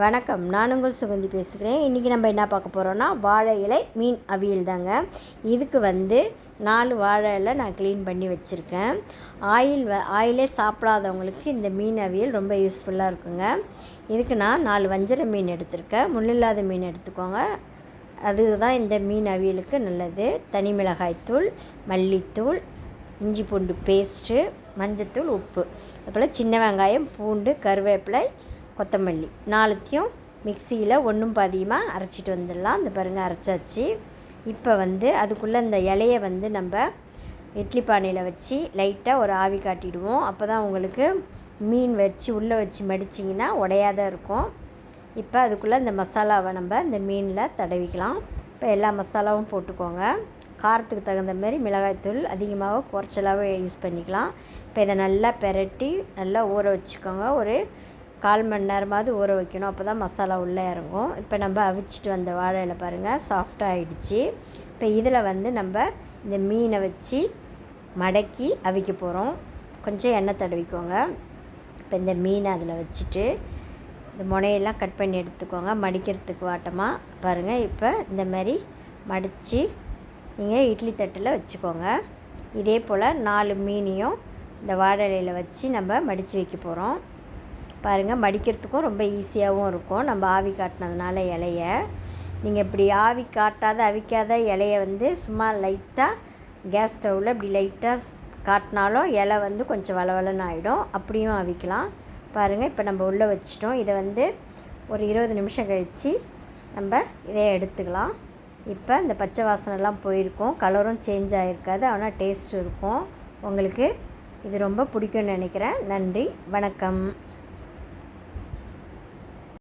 வணக்கம். நான் உங்கள் சுகந்தி பேசுகிறேன். இன்றைக்கி நம்ம என்ன பார்க்க போகிறோன்னா வாழை இலை மீன் அவியல் தாங்க. இதுக்கு வந்து நாலு வாழை இலை நான் க்ளீன் பண்ணி வச்சுருக்கேன். ஆயில் வ ஆயிலே சாப்பிடாதவங்களுக்கு இந்த மீன் அவியல் ரொம்ப யூஸ்ஃபுல்லாக இருக்குங்க. இதுக்கு நான் நாலு வஞ்சர மீன் எடுத்திருக்கேன். முள்ளில்லாத மீன் எடுத்துக்கோங்க. அதுதான் இந்த மீன் அவியலுக்கு நல்லது. தனி மிளகாய்த்தூள் மல்லித்தூள் இஞ்சி பூண்டு பேஸ்ட்டு மஞ்சத்தூள் உப்பு. அதுபோல் சின்ன வெங்காயம் பூண்டு கருவேப்பிலை கொத்தமல்லி நாலுத்தையும் மிக்சியில் ஒன்றும் பாதியமாக அரைச்சிட்டு வந்துடலாம். இந்த பாருங்கள் அரைச்சாச்சு. இப்போ வந்து அதுக்குள்ளே இந்த இலையை வந்து நம்ம இட்லி பானையில் வச்சு லைட்டாக ஒரு ஆவி காட்டிடுவோம். அப்போ தான் உங்களுக்கு மீன் வச்சு உள்ளே வச்சு மடிச்சிங்கன்னா உடையாத இருக்கும். இப்போ அதுக்குள்ளே இந்த மசாலாவை நம்ம இந்த மீனில் தடவிக்கலாம். இப்போ எல்லா மசாலாவும் போட்டுக்கோங்க. காரத்துக்கு தகுந்த மாதிரி மிளகாய்த்தூள் அதிகமாக குறைச்சலாகவே யூஸ் பண்ணிக்கலாம். இப்போ இதை நல்லா பெரட்டி நல்லா ஊற வச்சுக்கோங்க. ஒரு கால் மணி நேரமாவது ஊற வைக்கணும். அப்போ தான் மசாலா உள்ளே இறங்கும். இப்போ நம்ம அவிச்சிட்டு வந்த வாழையில் பாருங்கள் சாஃப்டாக ஆகிடுச்சி இப்போ இதில் வந்து நம்ம இந்த மீனை வச்சு மடக்கி அவிக்க போகிறோம் கொஞ்சம் எண்ணெய் தடவிக்கோங்க. இப்போ இந்த மீனை அதில் வச்சுட்டு இந்த முனையெல்லாம் கட் பண்ணி எடுத்துக்கோங்க. மடிக்கிறதுக்கு வாட்டமாக பாருங்கள் இப்போ இந்த மாதிரி மடித்து நீங்கள் இட்லி தட்டில் வச்சுக்கோங்க. இதே போல் நாலு மீனையும் இந்த வாழை இலையில் வச்சு நம்ம மடித்து வைக்க போகிறோம் பாருங்கள் மடிக்கிறதுக்கும் ரொம்ப ஈஸியாகவும் இருக்கும். நம்ம ஆவி காட்டினதுனால இலைய. நீங்கள் இப்படி ஆவி காட்டாத அவிக்காத இலைய வந்து சும்மா லைட்டாக கேஸ் ஸ்டவ்வில் இப்படி லைட்டாக காட்டினாலும் இலை வந்து கொஞ்சம் வளவலன்னு ஆகிடும் அப்படியும் அவிக்கலாம். பாருங்கள் இப்போ நம்ம உள்ளே வச்சிட்டோம். இதை வந்து ஒரு இருபது நிமிஷம் கழித்து நம்ம இதை எடுத்துக்கலாம். இப்போ இந்த பச்சை வாசனைலாம் போயிருக்கும். கலரும் சேஞ்ச் ஆகிருக்காது ஆனால் டேஸ்ட் இருக்கும். உங்களுக்கு இது ரொம்ப பிடிக்கும்னு நினைக்கிறேன். நன்றி வணக்கம்.